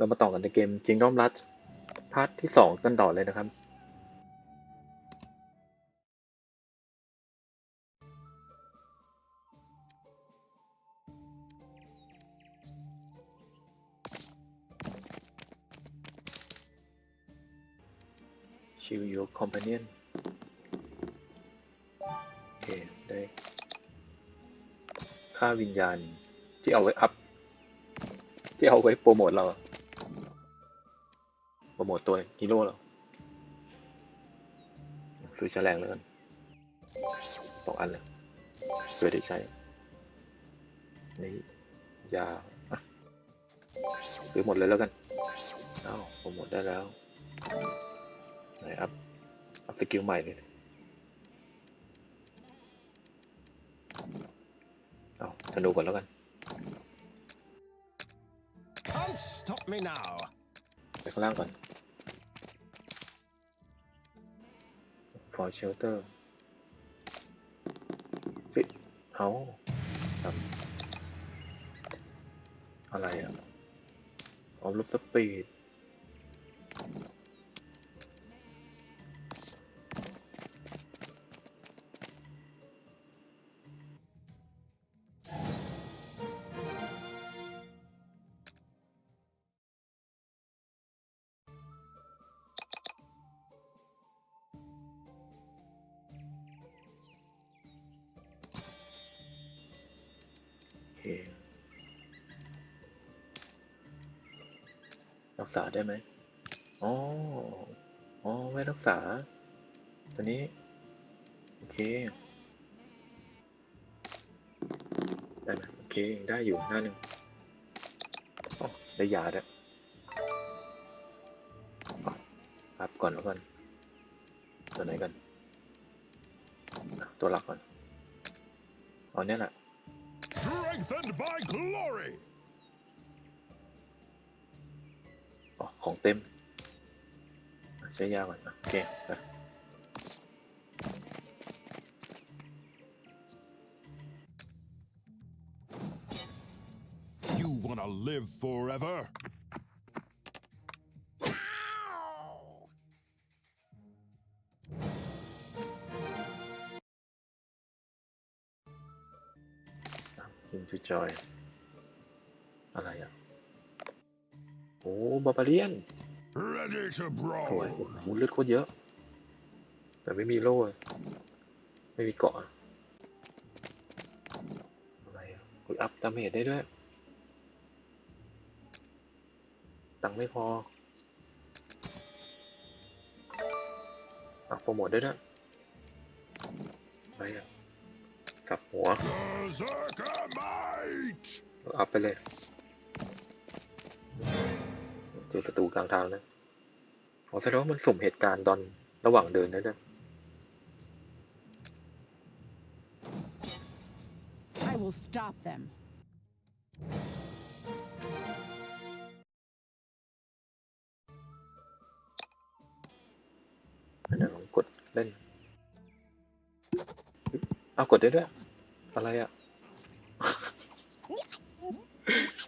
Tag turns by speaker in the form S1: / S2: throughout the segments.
S1: เรามาต่อกันในเกมจิงด้อมรัดพาร์ทที่สองกันต่อเลยนะครับ ชิว your companion โอเค ได้ ค่าวิญญาณที่เอาไว้อัพ ที่เอาไว้โปรโมทเรา มทตัวฮีโร่เราซื้อแฉลงแล้วกันสองอันเลยเพื่อได้ใช้ นี่ยาอะซื้อหมดเลยแล้วกันเอ้าโปรโมทได้แล้วไหนอัพ อัพสกิลใหม่เลยเอาธนูก่อนแล้วกัน
S2: Can't stop me now.
S1: ไปข้างล่างก่อน for shelter สิเอาทำอะไรอะออาลบสปีด เครักษาได้ไหมอ๋อ อ๋อ ไม่รักษา ตัวนี้ โอเค ได้ไหมโอเคได้อยู่หน้าหนึ่งอ๋อได้ยาด้วยครับก่อนแล้วกัน ตัวไหนกัน ตัวหลักก่อน เอาเนี่ยแหละ
S2: Strengthened by glory.
S1: อ๋อของเต็มอ่ะใช้ยาก่อนอ่ะโอเคไป
S2: You wanna live forever?
S1: ยิงจูจอยอะไรอะ โอ้บาบาเลียน
S2: Ready to
S1: สวย
S2: brawl.
S1: โอ้โหเลือดโคตรเยอะ แต่ไม่มีโล่อะไม่มีเกาะอะอะไรอะกุยอัพดาเมจได้ด้วย ตังค์ไม่พออะโปรโมทได้ด้วยอะไรอะ สับหัว
S2: Berserker might.
S1: แล้วอัพไปเลยเจอศัตรูกลางทางนะขอแสดงว่ามันสุ่มเหตุการณ์ตอนระหว่างเดินนะเนี่ย
S3: I will stop them.
S1: อันนั้นลองกดเล่น เอากดได้ด้วย อะไรอะ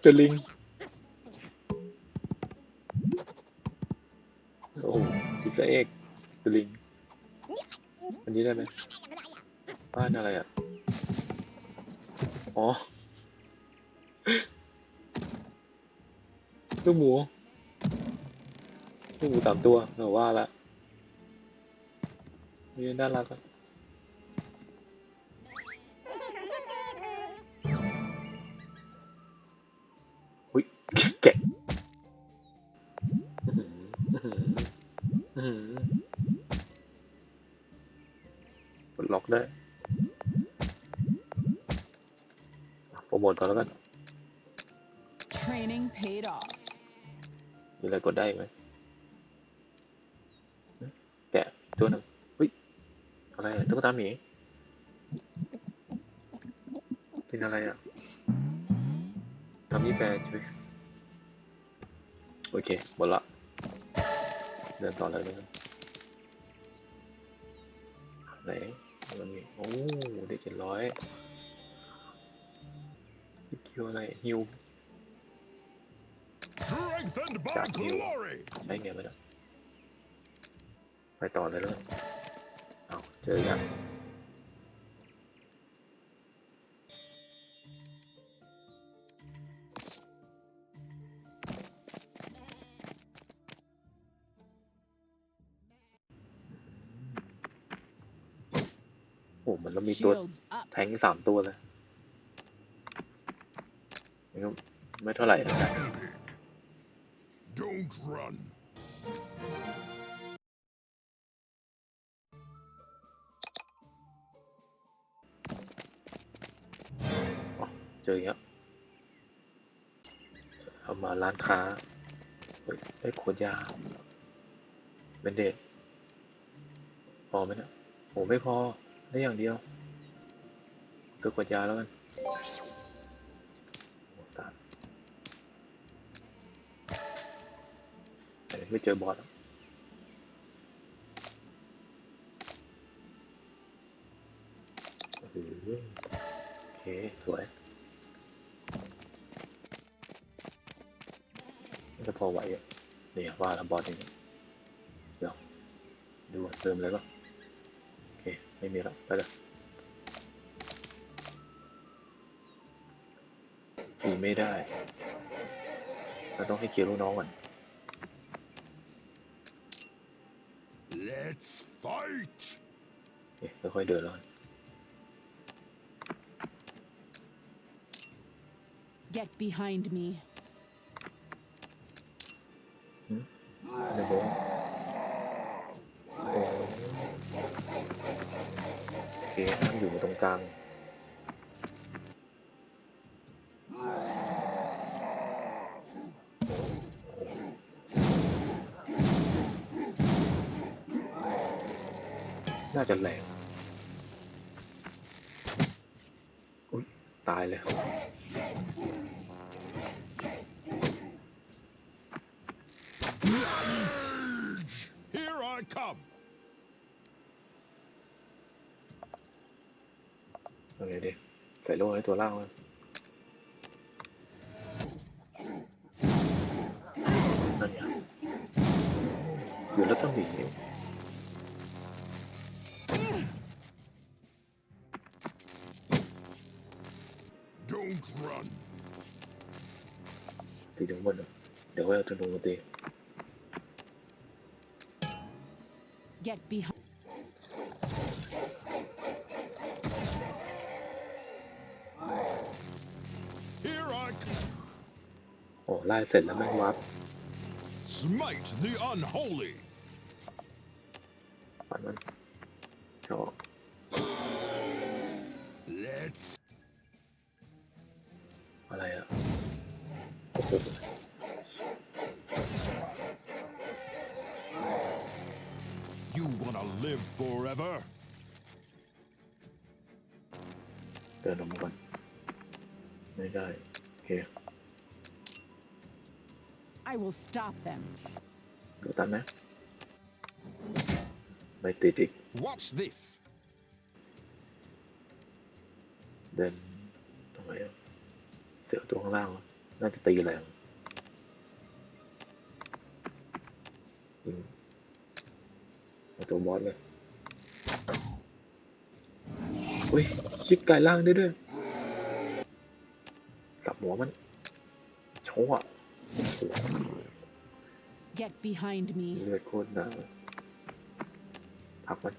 S1: เจลิง โอ้พิซซ่าเอกเจลิง อันนี้ได้ไหมบ้านอะไรอะอ๋อ ลูกหมู ลูกหมูสามตัวเราว่าละนี่น่ารักอะ อื้อหืออื้อหือกดล็อกได้อะโปรโมทก่อนแล้วกัน
S3: Training paid off.
S1: มีอะไรกดได้อีกไหมแกะตัวหนึ่งอุ้ย อะไรอะตุ๊กตาหมี เป็นอะไรอะทำนี่แปลใช่ไหมโอเค หมดละ เดินต่อเลยนะครับไหนมันมีโอ้ได้เจ็ดร้อยคิวอะไรฮิว
S2: Strengthened by
S1: Got you.
S2: glory.
S1: ใช้เงี้ยไปแล้วไปต่อเลยเลยเอาเจอยัง โอ้เหมือนเรามีตัว
S3: Shields up.
S1: แทงค์สามตัวเลยนี่ก็ไม่เท่าไหร่นะ
S2: Don't run.
S1: อ๋อเจออย่างเงี้ยเอามาร้านค้าเฮ้ยไอ้ยขวดยาเบนเดดพอไหมเนะโหไม่พอ ได้อย่างเดียวซื้อขวดยาแล้วกันสามไม่เจอบอสแล้วโอ้โหโอเค สวยน่าจะพอไหวอะเนี่ว่าแล้วบอสอย่างนี้เดี๋ยวดูเติมอะไรบ้างโอ ไม่มีแล้วไปเลยผีไม่ได้ เราต้องให้เกียร์ลูกน้องก่อน
S2: Let's fight.
S1: โอเคค่อยๆเดินแล้วกัน
S3: Get behind me.
S1: เดี๋ยวผม อยู่ตรงกลางน่าจะแรงอุ้ยตายเลย
S2: Here I come.
S1: โอเคดิใส่โล่ให้ตัวล่างเลยนั่นไงอยู่รัศมีนี่
S2: Don't run.
S1: ตีถึงบนอะเดี๋ยวค่อยเอาธนูมาตี โอ้ไล่เสร็จแล้วแม่งวับ
S2: Smite the unholy.
S1: ปันมันชอบ
S2: Let's
S1: อะไรอะโอ้โห
S2: You wanna live forever?
S1: เดินออกมาก่อนไม่ได้
S3: I will stop them.
S1: ดูตันไหมไม่ติดอีก
S2: Watch this.
S1: เดินตรงไหนอะเสือตัวข้างล่างวะน่าจะตีแรงยิงเอาตัวบอสเลยอุ้ยชิดกายล่างได้ด้วยสับหัวมัน โชว์อะโอ้โห
S3: Get behind me.
S1: เลือดโคตรหนาผลักมัน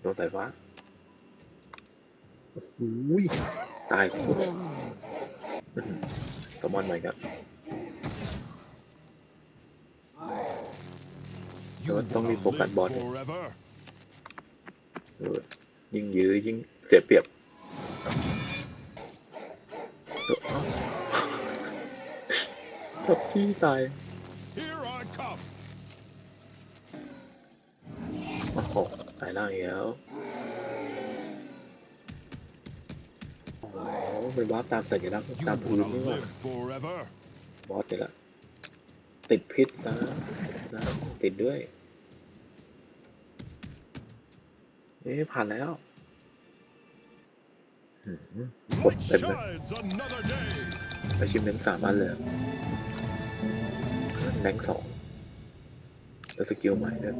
S1: โดนสายฟ้าโอ้โหตายโคตรสมอนใหม่ครับ
S2: You
S1: Rồi, tao
S2: wanna
S1: đi bộ cạnh
S2: live
S1: bọt này.
S2: forever?
S1: เออยิ่งยื้อยิ่งเสียเปรียบ ตบพี่ตาย
S2: Here I come.
S1: โอ้โหตายล่างอีกแล้วโอ้โหเป็นวาร์ปตามสัญลักษณ์
S2: You
S1: ตามพื้น
S2: wanna
S1: นี่ว่า
S2: live forever?
S1: บอสนี่แหละติดพิษซะนะติดด้วยเอ๊ะผ่านแล้วหืมกด
S2: Light
S1: เต็มเลย
S2: shines another day.
S1: อาชิมเมนสามอันเลย แรงสองแล้วสกิลใหม่ด้วย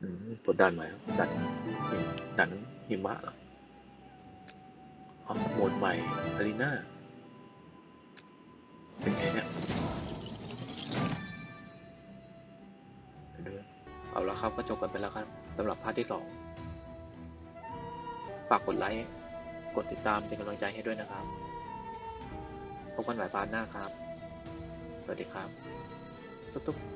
S1: อืมปดดันใหม่ครับดันดันหิมะเหรออ๋อโหมดใหม่อารีนาเป็นไงเนี่ยเอาละครับก็จบกันไปแล้วครับสำหรับพาร์ทที่สองฝากกดไลค์ กดติดตามเป็นกำลังใจให้ด้วยนะครับ พบกันใหม่พาร์ทหน้าครับ สวัสดีครับ ตุ๊บๆ